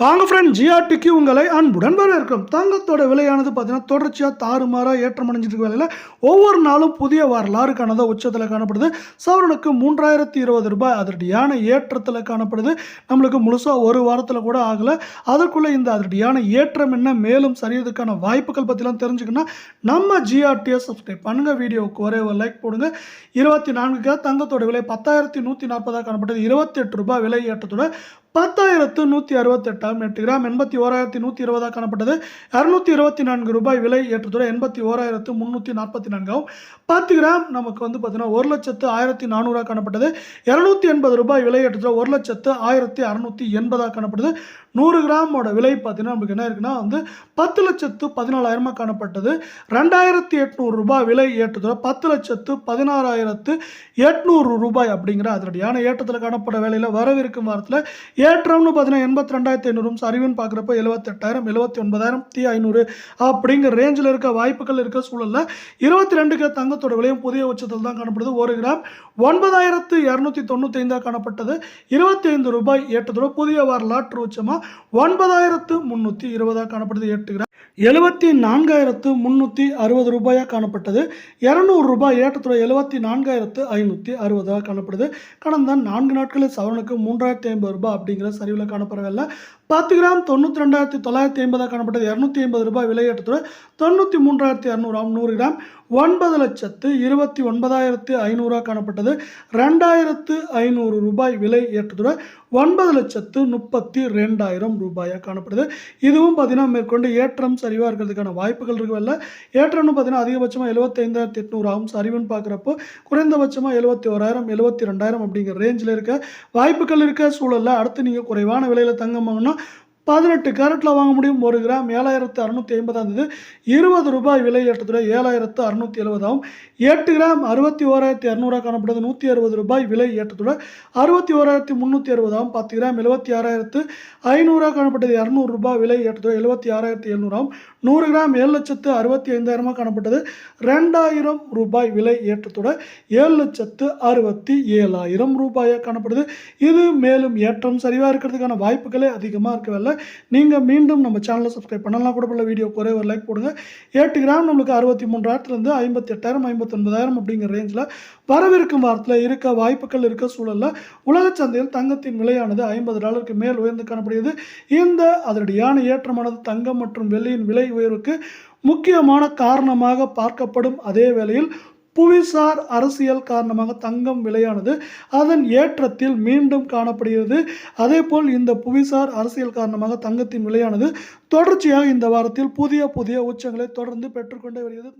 வாங்க ஃப்ரெண்ட் ஜிஆர்டிக்கு உங்களை அன்புடன் வரவேற்கிறோம். தங்கத்தோட விலையானது பார்த்தீங்கன்னா தொடர்ச்சியாக தாறுமாறாக ஏற்றம் அடைஞ்சிட்டு இருக்க வேலையில் ஒவ்வொரு நாளும் புதிய வரலாறு காணத உச்சத்தில் காணப்படுது. சவரனுக்கு மூன்றாயிரத்தி இருபது ரூபாய் அதிரடியான ஏற்றத்தில் காணப்படுது. நம்மளுக்கு முழுசாக ஒரு வாரத்தில் கூட ஆகலை. அதற்குள்ளே இந்த அதிரடியான ஏற்றம் என்ன மேலும் சரியதுக்கான வாய்ப்புகள் பற்றிலாம் தெரிஞ்சுக்கணும்னா நம்ம ஜிஆர்டியை சப்ஸ்கிரைப் பண்ணுங்கள் வீடியோவுக்கு ஒரே ஒரு லைக் போடுங்க. இருபத்தி நான்குக்கு தங்கத்தோட விலை பத்தாயிரத்தி நூற்றி நாற்பதாக காணப்பட்டது. இருபத்தி எட்டு ரூபாய் விலை ஏற்றத்தோட பத்தாயிரத்து நூற்றி அறுபத்தெட்டாம் எட்டு கிராம் எண்பத்தி ஓராயிரத்தி நூற்றி இருபதாக காணப்பட்டது. இரநூத்தி இருபத்தி நான்கு ரூபாய் விலை ஏற்றத்துடன் எண்பத்தி ஓராயிரத்து முந்நூற்றி நாற்பத்தி நான்காகவும் பத்து கிராம் நமக்கு வந்து பார்த்தீங்கன்னா ஒரு லட்சத்து ஆயிரத்தி நானூறாக காணப்பட்டது. இரநூத்தி எண்பது ரூபாய் விலை ஏற்றத்தில் ஒரு லட்சத்து ஆயிரத்தி அறநூற்றி எண்பதாக காணப்படுது. நூறு கிராமோட விலை பார்த்தீங்கன்னா நமக்கு என்ன இருக்குன்னா வந்து பத்து லட்சத்து பதினாலாயிரமாக காணப்பட்டது. ரெண்டாயிரத்தி எட்நூறு ரூபாய் விலை ஏற்றத்தில் பத்து லட்சத்து பதினாறாயிரத்து எட்நூறு ரூபாய் அப்படிங்கிற அதனுடையான ஏற்றத்தில் காணப்பட வேலையில் வரவிருக்கும் வாரத்தில் ஏற்றம்னு பார்த்தீங்கன்னா எண்பத்தி ரெண்டாயிரத்தி ஐநூறும் சரிவுன்னு பார்க்குறப்ப எழுபத்தெட்டாயிரம் எழுபத்தி ஒன்பதாயிரத்தி ஐநூறு அப்படிங்கிற ரேஞ்சில் இருக்க வாய்ப்புகள் இருக்க சூழலில் இருபத்தி ரெண்டுக்கு தங்கத்தோட விலையும் புதிய உச்சத்தில் தான் காணப்படுது. ஒரு கிராம் ஒன்பதாயிரத்து இரநூத்தி தொண்ணூற்றி ஐந்தாக காணப்பட்டது. இருபத்தி ஐந்து ரூபாய் ஏற்றத்தோட புதிய வரலாற்று உச்சமாக ஒன்பதாயிரத்து முந்நூற்றி இருபதாக காணப்படுது. எட்டு கிராம் எழுபத்தி நான்காயிரத்து முந்நூற்றி அறுபது ரூபாயாக காணப்பட்டது. இரநூறு ரூபாய் ஏற்றத்தோட எழுபத்தி நான்காயிரத்து ஐநூற்றி அறுபதாக காணப்படுது. கடந்த நான்கு நாட்களில் சவரனுக்கு மூன்றாயிரத்தி ஐம்பது ரூபாய் அப்படிங்கிற சரிவில் காணப்படவில்லை. பத்து கிராம் தொண்ணூற்றி ரெண்டாயிரத்தி தொள்ளாயிரத்தி ஐம்பதாக காணப்பட்டது. இரநூத்தி ஐம்பது ரூபாய் விலை தொண்ணூற்றி மூன்றாயிரத்தி இரநூறாம் நூறு கிராம் ஒன்பது லட்சத்து இருபத்தி ஒன்பதாயிரத்து ஐநூறாக காணப்பட்டது. ரெண்டாயிரத்து ஐநூறு ரூபாய் விலை ஏற்றத்துடன் ஒன்பது லட்சத்து முப்பத்தி ரெண்டாயிரம் ரூபாயாக காணப்படுது. இதுவும் பார்த்திங்கன்னா மேற்கொண்டு ஏற்றம் சரிவாக இருக்கிறதுக்கான வாய்ப்புகள் இருக்கவில்லை ஏற்றம்னு பார்த்தீங்கன்னா அதிகபட்சமாக எழுபத்தைந்தாயிரத்தி எட்நூறாகும் சரிவுன்னு பார்க்குறப்போ குறைந்தபட்சமாக எழுபத்தி ஓராயிரம் எழுபத்தி ரெண்டாயிரம் அப்படிங்கிற ரேஞ்சில் இருக்க வாய்ப்புகள் இருக்க சூழலில் அடுத்து நீங்கள் குறைவான விலையில் தங்கம் வாங்கினா பதினெட்டு கேரட்டில் வாங்க முடியும். ஒரு கிராம் ஏழாயிரத்து அறுநூற்றி ஐம்பதாக இருந்தது இருபது ரூபாய் விலை ஏற்றத்துடன் ஏழாயிரத்து அறுநூற்றி எழுபதாகும் எட்டு கிராம் அறுபத்தி ஓராயிரத்தி இரநூறுவா காணப்படுது. நூற்றி அறுபது ரூபாய் விலை ஏற்றத்துடன் அறுபத்தி ஓராயிரத்தி முந்நூற்றி அறுபதாகும் பத்து கிராம் எழுபத்தி ஆறாயிரத்து ஐநூறாக காணப்பட்டது. இரநூறு ரூபாய் விலை ஏற்றத்துடன் எழுபத்தி ஆறாயிரத்தி எழுநூறாகும் நூறு கிராம் ஏழு லட்சத்து அறுபத்தி ஐந்தாயிரமாக காணப்பட்டது. ரெண்டாயிரம் ரூபாய் விலை ஏற்றத்துடன் ஏழு லட்சத்து அறுபத்தி ஏழாயிரம் ரூபாயாக காணப்படுது. இது மேலும் ஏற்றம் சரிவாக இருக்கிறதுக்கான வாய்ப்புகளே அதிகமாக இருக்கவில்லை. நீங்கள் மீண்டும் நம்ம சேனலை சப்ஸ்கிரைப் பண்ணலாம் கூட உள்ள வீடியோ குறைய ஒரு லைக் போடுங்க. எட்டு கிராம் நம்மளுக்கு அறுபத்தி மூன்றாயிரத்துலேருந்து ஐம்பத்தி எட்டாயிரம் ஐம்பத்தொன்பதாயிரம் அப்படிங்கிற ரேஞ்சில் வரவிருக்கும் வாரத்தில் இருக்க வாய்ப்புகள் இருக்க சூழலில் உலக சந்தையில் தங்கத்தின் விலையானது ஐம்பது டாலருக்கு மேல் உயர்ந்து காணப்படுகிறது. இந்த அதனுடையான ஏற்றமானது தங்கம் மற்றும் வெள்ளியின் விலை உயர்வுக்கு முக்கியமான காரணமாக பார்க்கப்படும் அதே வேளையில் புவிசார் அரசியல் காரணமாக தங்கம் விலையானது அதன் ஏற்றத்தில் மீண்டும் காணப்படுகிறது. அதேபோல் இந்த புவிசார் அரசியல் காரணமாக தங்கத்தின் விலையானது தொடர்ச்சியாக இந்த வாரத்தில் புதிய புதிய உச்சங்களை தொடர்ந்து பெற்றுக்கொண்டே வருகிறது.